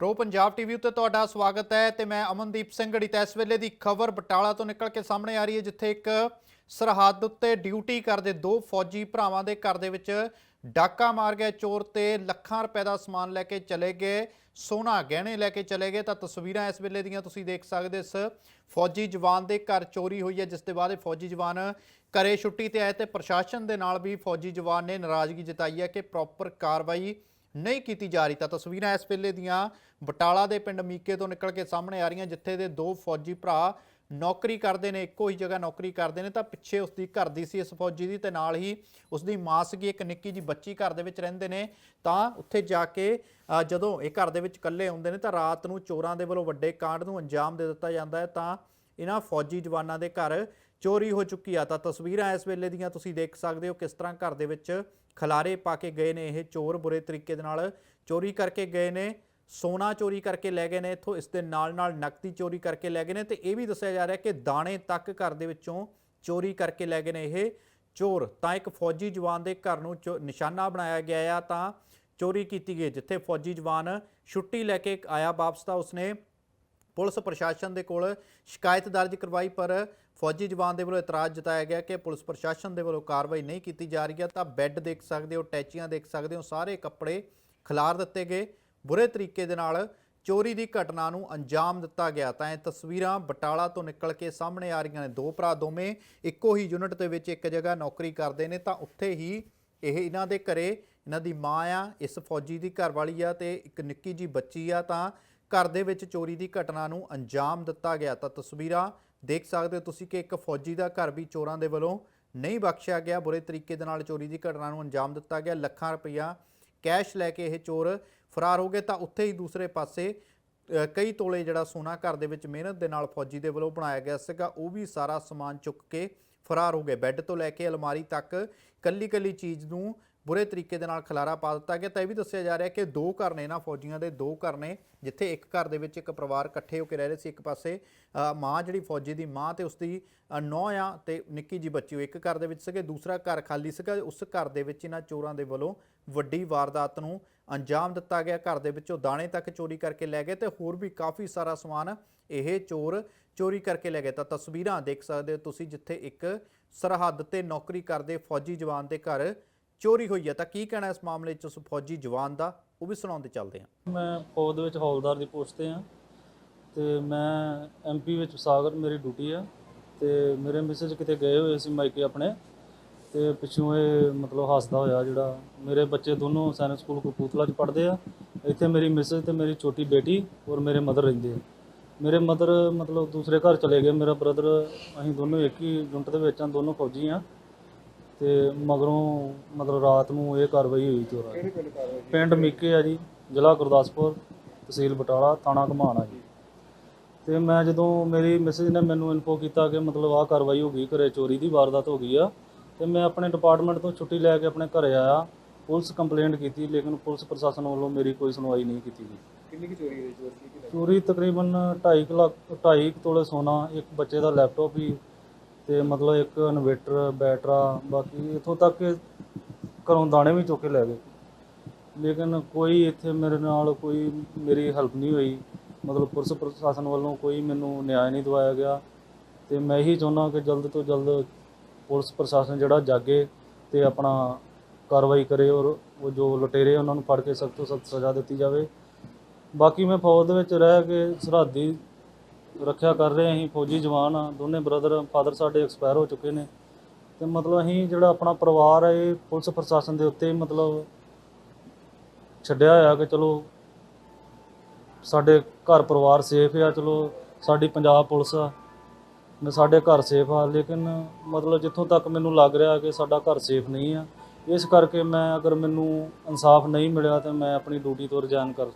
Pro Punjab TV ਉੱਤੇ ਤੁਹਾਡਾ ਸਵਾਗਤ ਹੈ ਤੇ ਮੈਂ ਅਮਨਦੀਪ ਸਿੰਘ ਗੜੀ ਤਾਂ ਇਸ ਵੇਲੇ ਦੀ ਖਬਰ ਬਟਾਲਾ ਤੋਂ ਨਿਕਲ ਕੇ ਸਾਹਮਣੇ ਆ ਰਹੀ ਹੈ, ਜਿੱਥੇ ਇੱਕ ਸਰਹੱਦ ਉੱਤੇ ਡਿਊਟੀ ਕਰਦੇ ਦੋ ਫੌਜੀ ਭਰਾਵਾਂ ਦੇ ਘਰ ਦੇ ਵਿੱਚ ਡਾਕਾ ਮਾਰ ਗਿਆ। ਚੋਰ ਤੇ ਲੱਖਾਂ ਰੁਪਏ ਦਾ ਸਮਾਨ ਲੈ ਕੇ ਚਲੇ ਗਏ, ਸੋਨਾ ਗਹਿਣੇ ਲੈ ਕੇ ਚਲੇ ਗਏ। ਤਾਂ ਤਸਵੀਰਾਂ ਇਸ ਵੇਲੇ ਦੀਆਂ ਤੁਸੀਂ ਦੇਖ ਸਕਦੇ ਇਸ ਫੌਜੀ ਜਵਾਨ ਦੇ ਘਰ ਚੋਰੀ ਹੋਈ ਹੈ, ਜਿਸ ਦੇ ਬਾਅਦ ਇਹ ਫੌਜੀ ਜਵਾਨ ਘਰੇ ਛੁੱਟੀ ਤੇ ਆਏ ਤੇ ਪ੍ਰਸ਼ਾਸਨ ਦੇ ਨਾਲ ਵੀ ਫੌਜੀ ਜਵਾਨ ਨੇ ਨਾਰਾਜ਼ਗੀ ਜਤਾਈ ਹੈ ਕਿ ਪ੍ਰੋਪਰ ਕਾਰਵਾਈ ਨਹੀਂ ਕੀਤੀ ਜਾ ਰਹੀ। ਤਾਂ ਤਸਵੀਰਾਂ ਇਸ ਵੇਲੇ ਦੀਆਂ ਬਟਾਲਾ ਦੇ ਪਿੰਡ ਮੀਕੇ ਤੋਂ ਨਿਕਲ ਕੇ ਸਾਹਮਣੇ ਆ ਰਹੀਆਂ, ਜਿੱਥੇ ਦੇ ਦੋ ਫੌਜੀ ਭਰਾ ਨੌਕਰੀ ਕਰਦੇ ਨੇ, ਇੱਕੋ ਹੀ ਜਗ੍ਹਾ ਨੌਕਰੀ ਕਰਦੇ ਨੇ, ਤਾਂ ਪਿੱਛੇ ਉਸ ਦੀ ਘਰ ਦੀ ਸੀ ਇਸ ਫੌਜੀ ਦੀ ਤੇ ਨਾਲ ਹੀ ਉਸ ਦੀ ਮਾਂ ਸੀਗੀ ਇੱਕ ਨਿੱਕੀ ਜੀ ਬੱਚੀ ਘਰ ਦੇ ਵਿੱਚ ਰਹਿੰਦੇ ਨੇ। ਤਾਂ ਉੱਥੇ ਜਾ ਕੇ ਜਦੋਂ ਇਹ ਘਰ ਦੇ ਵਿੱਚ ਇਕੱਲੇ ਹੁੰਦੇ ਨੇ, ਤਾਂ ਰਾਤ ਨੂੰ ਚੋਰਾਂ ਦੇ ਵੱਲੋਂ ਵੱਡੇ ਕਾਂਡ ਨੂੰ ਅੰਜਾਮ ਦੇ ਦਿੱਤਾ ਜਾਂਦਾ ਹੈ। ਤਾਂ ਇਹਨਾਂ ਫੌਜੀ ਜਵਾਨਾਂ ਦੇ ਘਰ ਚੋਰੀ ਹੋ ਚੁੱਕੀ ਆ। ਤਾਂ ਤਸਵੀਰਾਂ ਇਸ ਵੇਲੇ ਦੀਆਂ ਤੁਸੀਂ ਦੇਖ ਸਕਦੇ ਹੋ ਕਿਸ ਤਰ੍ਹਾਂ ਘਰ ਦੇ ਵਿੱਚ ਖਲਾਰੇ ਪਾ ਕੇ ਗਏ ਨੇ। ਇਹ ਚੋਰ ਬੁਰੇ ਤਰੀਕੇ ਦੇ ਨਾਲ ਚੋਰੀ ਕਰਕੇ ਗਏ ਨੇ, ਸੋਨਾ ਚੋਰੀ ਕਰਕੇ ਲੈ ਗਏ ਨੇ, ਇੱਥੋਂ ਇਸ ਦੇ ਨਾਲ ਨਾਲ ਨਕਦੀ ਚੋਰੀ ਕਰਕੇ ਲੈ ਗਏ ਨੇ ਤੇ ਇਹ ਵੀ ਦੱਸਿਆ ਜਾ ਰਿਹਾ ਕਿ ਦਾਣੇ ਤੱਕ ਘਰ ਦੇ ਵਿੱਚੋਂ ਚੋਰੀ ਕਰਕੇ ਲੈ ਗਏ ਨੇ ਇਹ ਚੋਰ। ਤਾਂ ਇੱਕ ਫੌਜੀ ਜਵਾਨ ਦੇ ਘਰ ਨੂੰ ਚੋ- ਨਿਸ਼ਾਨਾ ਬਣਾਇਆ ਗਿਆ ਆ ਤਾਂ ਚੋਰੀ ਕੀਤੀ ਗਈ, ਜਿੱਥੇ ਫੌਜੀ ਜਵਾਨ ਛੁੱਟੀ ਲੈ ਕੇ ਆਇਆ ਵਾਪਸ ਤਾਂ ਉਸਨੇ ਪੁਲਿਸ ਪ੍ਰਸ਼ਾਸਨ ਦੇ ਕੋਲ ਸ਼ਿਕਾਇਤ ਦਰਜ ਕਰਵਾਈ, ਪਰ ਫੌਜੀ ਜਵਾਨ ਦੇ ਵੱਲੋਂ ਇਤਰਾਜ਼ ਜਤਾਇਆ ਗਿਆ ਕਿ ਪੁਲਿਸ ਪ੍ਰਸ਼ਾਸਨ ਦੇ ਵੱਲੋਂ ਕਾਰਵਾਈ ਨਹੀਂ ਕੀਤੀ ਜਾ ਰਹੀ ਹੈ। ਤਾਂ ਬੈੱਡ ਦੇਖ ਸਕਦੇ ਹੋ, ਟੈਚੀਆਂ ਦੇਖ ਸਕਦੇ ਹੋ, ਸਾਰੇ ਕੱਪੜੇ ਖਿਲਾਰ ਦਿੱਤੇ ਗਏ। ਬੁਰੇ ਤਰੀਕੇ ਦੇ ਨਾਲ ਚੋਰੀ ਦੀ ਘਟਨਾ ਨੂੰ ਅੰਜਾਮ ਦਿੱਤਾ ਗਿਆ। ਤਾਂ ਇਹ ਤਸਵੀਰਾਂ ਬਟਾਲਾ ਤੋਂ ਨਿਕਲ ਕੇ ਸਾਹਮਣੇ ਆ ਰਹੀਆਂ ਨੇ। ਦੋ ਭਰਾ ਦੋਵੇਂ ਇੱਕੋ ਹੀ ਯੂਨਿਟ ਦੇ ਵਿੱਚ ਇੱਕ ਜਗ੍ਹਾ ਨੌਕਰੀ ਕਰਦੇ ਨੇ। ਤਾਂ ਉੱਥੇ ਹੀ ਇਹ ਇਹਨਾਂ ਦੇ ਘਰੇ ਇਹਨਾਂ ਦੀ ਮਾਂ ਆ, ਇਸ ਫੌਜੀ ਦੀ ਘਰ ਵਾਲੀ ਆ ਤੇ ਇੱਕ ਨਿੱਕੀ ਜੀ ਬੱਚੀ ਆ। ਤਾਂ ਘਰ ਦੇ ਵਿੱਚ ਚੋਰੀ ਦੀ ਘਟਨਾ ਨੂੰ ਅੰਜਾਮ ਦਿੱਤਾ ਗਿਆ। ਤਾਂ ਤਸਵੀਰਾਂ ਦੇਖ ਸਕਦੇ ਹੋ ਤੁਸੀਂ ਕਿ ਇੱਕ ਫੌਜੀ ਦਾ ਘਰ ਵੀ ਚੋਰਾਂ ਦੇ ਵੱਲੋਂ ਨਹੀਂ ਬਖਸ਼ਿਆ ਗਿਆ। ਬੁਰੇ ਤਰੀਕੇ ਦੇ ਨਾਲ ਚੋਰੀ ਦੀ ਘਟਨਾ ਨੂੰ ਅੰਜਾਮ ਦਿੱਤਾ ਗਿਆ। ਲੱਖਾਂ ਰੁਪਈਆ ਕੈਸ਼ ਲੈ ਕੇ ਇਹ ਚੋਰ ਫਰਾਰ ਹੋ ਗਏ। ਤਾਂ ਉੱਥੇ ਹੀ ਦੂਸਰੇ ਪਾਸੇ ਕਈ ਤੋਲੇ ਜਿਹੜਾ ਸੋਨਾ ਘਰ ਦੇ ਵਿੱਚ ਮਿਹਨਤ ਦੇ ਨਾਲ ਫੌਜੀ ਦੇ ਵੱਲੋਂ ਬਣਾਇਆ ਗਿਆ ਸੀਗਾ। ਉਹ ਵੀ ਸਾਰਾ ਸਮਾਨ ਚੁੱਕ ਕੇ ਫਰਾਰ ਹੋ ਗਏ। ਬੈੱਡ ਤੋਂ ਲੈ ਕੇ ਅਲਮਾਰੀ ਤੱਕ ਕੱਲੀ ਕੱਲੀ ਚੀਜ਼ ਨੂੰ ਬੁਰੇ ਤਰੀਕੇ ਦੇ ਨਾਲ ਖਲਾਰਾ ਪਾ ਦਿੱਤਾ ਗਿਆ। ਤਾਂ ਇਹ ਵੀ ਦੱਸਿਆ ਜਾ ਰਿਹਾ ਕਿ ਦੋ ਘਰ ਨੇ ਨਾ ਫੌਜੀਆਂ ਦੇ, ਦੋ ਘਰ ਨੇ, ਜਿੱਥੇ ਇੱਕ ਘਰ ਦੇ ਵਿੱਚ ਇੱਕ ਪਰਿਵਾਰ ਇਕੱਠੇ ਹੋ ਕੇ ਰਹਿ ਰਹੇ ਸੀ, ਇੱਕ ਪਾਸੇ ਮਾਂ ਜਿਹੜੀ ਫੌਜੀ ਦੀ ਮਾਂ ਤੇ ਉਸਦੀ ਨੌਂ ਆ ਤੇ ਨਿੱਕੀ ਜੀ ਬੱਚੀ ਉਹ ਇੱਕ ਘਰ ਦੇ ਵਿੱਚ ਸੀਗੇ, ਦੂਸਰਾ ਘਰ ਖਾਲੀ ਸੀਗਾ। ਉਸ ਘਰ ਦੇ ਵਿੱਚ ਇਹਨਾਂ ਚੋਰਾਂ ਦੇ ਵੱਲੋਂ ਵੱਡੀ ਵਾਰਦਾਤ ਨੂੰ ਅੰਜਾਮ ਦਿੱਤਾ ਗਿਆ। ਘਰ ਦੇ ਵਿੱਚੋਂ ਦਾਣੇ ਤੱਕ ਚੋਰੀ ਕਰਕੇ ਲੈ ਗਏ ਤੇ ਹੋਰ ਵੀ ਕਾਫੀ ਸਾਰਾ ਸਮਾਨ ਇਹ ਚੋਰ ਚੋਰੀ ਕਰਕੇ ਲੈ ਗਏ। ਤਾਂ ਤਸਵੀਰਾਂ ਦੇਖ ਸਕਦੇ ਹੋ ਤੁਸੀਂ ਜਿੱਥੇ ਇੱਕ ਸਰਹੱਦ ਤੇ ਨੌਕਰੀ ਕਰਦੇ ਫੌਜੀ ਜਵਾਨ ਦੇ ਘਰ ਚੋਰੀ ਹੋਈ ਹੈ ਤਾਂ ਕੀ ਕਹਿਣਾ ਇਸ ਮਾਮਲੇ 'ਚ ਉਸ ਫੌਜੀ ਜਵਾਨ ਦਾ? ਉਹ ਵੀ ਸੁਣਾਉਂਦੇ ਚੱਲਦੇ ਹਾਂ। ਮੈਂ ਫੌਜ ਦੇ ਵਿੱਚ ਹੌਲਦਾਰ ਦੀ ਪੋਸਟ ਤੇ ਆ ਤੇ ਮੈਂ ਐਮਪੀ ਵਿੱਚ ਸਾਗਰ ਮੇਰੀ ਡਿਊਟੀ ਆ ਤੇ ਮੇਰੇ ਮਿਸੇਜ ਕਿਤੇ ਗਏ ਹੋਏ ਸੀ ਮਾਈਕੇ ਆਪਣੇ ਤੇ ਪਿੱਛੋਂ ਇਹ ਮਤਲਬ ਹੱਸਦਾ ਹੋਇਆ ਜਿਹੜਾ ਮੇਰੇ ਬੱਚੇ ਦੋਨੋਂ ਸੈਨਿਕ ਸਕੂਲ ਕਪੂਰਥਲਾ ਚ ਪੜ੍ਹਦੇ ਆ, ਇੱਥੇ ਮੇਰੀ ਮਿਸੇਜ ਤੇ ਮੇਰੀ ਛੋਟੀ ਬੇਟੀ ਔਰ ਮੇਰੇ ਮਦਰ ਰਹਿੰਦੇ ਆ। ਮੇਰੇ ਮਦਰ ਮਤਲਬ ਦੂਸਰੇ ਘਰ ਚਲੇ ਗਏ, ਮੇਰਾ ਬ੍ਰਦਰ, ਅਸੀਂ ਦੋਨੋਂ ਇੱਕ ਹੀ ਯੂਨਿਟ ਦੇ ਵਿੱਚ ਆ, ਦੋਨੋਂ ਫੌਜੀ ਆ। ਤੇ ਮਗਰੋਂ ਮਤਲਬ ਰਾਤ ਨੂੰ ਇਹ ਕਾਰਵਾਈ ਹੋਈ ਚੋਰਾਂ ਦੀ ਪਿੰਡ ਮੀਕੇ ਆ ਜੀ ਜ਼ਿਲ੍ਹਾ ਗੁਰਦਾਸਪੁਰ ਤਹਿਸੀਲ ਬਟਾਲਾ ਥਾਣਾ ਘਮਾਣਾ ਜੀ। ਤੇ ਮੈਂ ਜਦੋਂ ਮੇਰੀ ਮੈਸੇਜ ਨੇ ਮੈਨੂੰ ਇਨਫੋ ਕੀਤਾ ਕਿ ਮਤਲਬ ਆਹ ਕਾਰਵਾਈ ਹੋ ਗਈ ਘਰੇ ਚੋਰੀ ਦੀ ਵਾਰਦਾਤ ਹੋ ਗਈ ਆ ਤੇ ਮੈਂ ਆਪਣੇ ਡਿਪਾਰਟਮੈਂਟ ਤੋਂ ਛੁੱਟੀ ਲੈ ਕੇ ਆਪਣੇ ਘਰੇ ਆਇਆ ਪੁਲਿਸ ਕੰਪਲੇਂਟ ਕੀਤੀ ਲੇਕਿਨ ਪੁਲਿਸ ਪ੍ਰਸ਼ਾਸਨ ਵੱਲੋਂ ਮੇਰੀ ਕੋਈ ਸੁਣਵਾਈ ਨਹੀਂ ਕੀਤੀ ਗਈ। ਕਿੰਨੀ ਕੀ ਚੋਰੀ ਹੋਈ? ਚੋਰੀ ਤਕਰੀਬਨ 2.5 ਲੱਖ 2.5 ਤੋਲੇ ਸੋਨਾ ਇੱਕ ਬੱਚੇ ਦਾ ਲੈਪਟਾਪ ਵੀ ਤੇ ਮਤਲਬ ਇੱਕ ਇਨਵੇਟਰ, ਬੈਟਰਾ, ਬਾਕੀ ਇਥੋਂ ਤੱਕ ਕਿ ਘਰੋਂ ਦਾਣੇ ਵੀ ਚੁੱਕ ਕੇ ਲੈ ਗਏ। ਲੇਕਿਨ ਕੋਈ ਇੱਥੇ ਮੇਰੇ ਨਾਲ ਕੋਈ ਮੇਰੀ ਹੈਲਪ ਨਹੀਂ ਹੋਈ। ਮਤਲਬ ਪੁਲਿਸ ਪ੍ਰਸ਼ਾਸਨ ਵੱਲੋਂ ਕੋਈ ਮੈਨੂੰ ਨਿਆਂ ਨਹੀਂ ਦਵਾਇਆ ਗਿਆ। ਤੇ ਮੈਂ ਇਹੀ ਚਾਹੁੰਦਾ ਕਿ ਜਲਦ ਤੋਂ ਜਲਦ ਪੁਲਿਸ ਪ੍ਰਸ਼ਾਸਨ ਜਿਹੜਾ ਜਾਗੇ ਤੇ ਆਪਣਾ ਕਾਰਵਾਈ ਕਰੇ ਔਰ ਉਹ ਜੋ ਲੁਟੇਰੇ ਉਹਨਾਂ ਨੂੰ ਫੜ ਕੇ ਸਖਤ ਤੋਂ ਸਖਤ ਸਜ਼ਾ ਦਿੱਤੀ ਜਾਵੇ। ਬਾਕੀ ਮੈਂ ਫੌਜ ਦੇ ਵਿੱਚ ਰਹਿ ਕੇ ਸਰਹੱਦੀ ਰੱਖਿਆ ਕਰ ਰਹੇ ਅਸੀਂ, ਫੌਜੀ ਜਵਾਨ ਆ ਦੋਨੇ ਬ੍ਰਦਰ ਫਾਦਰ ਸਾਡੇ ਐਕਸਪਾਇਰ ਹੋ ਚੁੱਕੇ ਨੇ। ਤੇ ਮਤਲਬ ਅਸੀਂ ਜਿਹੜਾ ਆਪਣਾ ਪਰਿਵਾਰ ਹੈ, ਇਹ ਪੁਲਿਸ ਪ੍ਰਸ਼ਾਸਨ ਦੇ ਉੱਤੇ ਮਤਲਬ ਛੱਡਿਆ ਹੋਇਆ ਕਿ ਚਲੋ ਸਾਡੇ ਘਰ ਪਰਿਵਾਰ ਸੇਫ ਆ, ਚਲੋ ਸਾਡੀ ਪੰਜਾਬ ਪੁਲਿਸ ਆ ਮੈਂ ਸਾਡੇ ਘਰ ਸੇਫ ਆ, ਲੇਕਿਨ ਮਤਲਬ ਜਿੱਥੋਂ ਤੱਕ ਮੈਨੂੰ ਲੱਗ ਰਿਹਾ ਕਿ ਸਾਡਾ ਘਰ ਸੇਫ ਨਹੀਂ ਆ, ਇਸ ਕਰਕੇ ਮੈਂ ਅਗਰ ਮੈਨੂੰ ਇਨਸਾਫ ਨਹੀਂ ਮਿਲਿਆ ਤਾਂ ਮੈਂ ਆਪਣੀ ਡਿਊਟੀ ਤੋਂ ਰਿਜ਼ਾਈਨ ਕਰ